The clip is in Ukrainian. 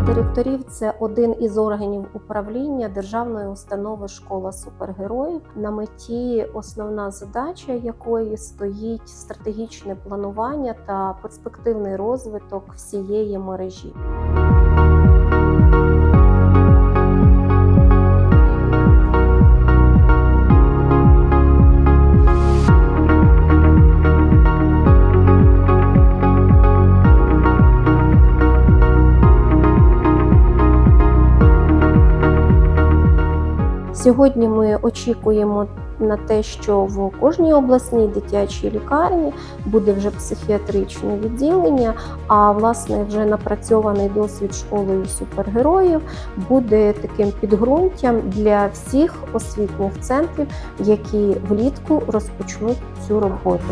Директорів це один із органів управління державної установи школа супергероїв, на меті основна задача якої стоїть стратегічне планування та перспективний розвиток всієї мережі. Сьогодні ми очікуємо на те, що в кожній обласній дитячій лікарні буде вже психіатричне відділення. А власне вже напрацьований досвід школою супергероїв буде таким підґрунтям для всіх освітніх центрів, які влітку розпочнуть цю роботу.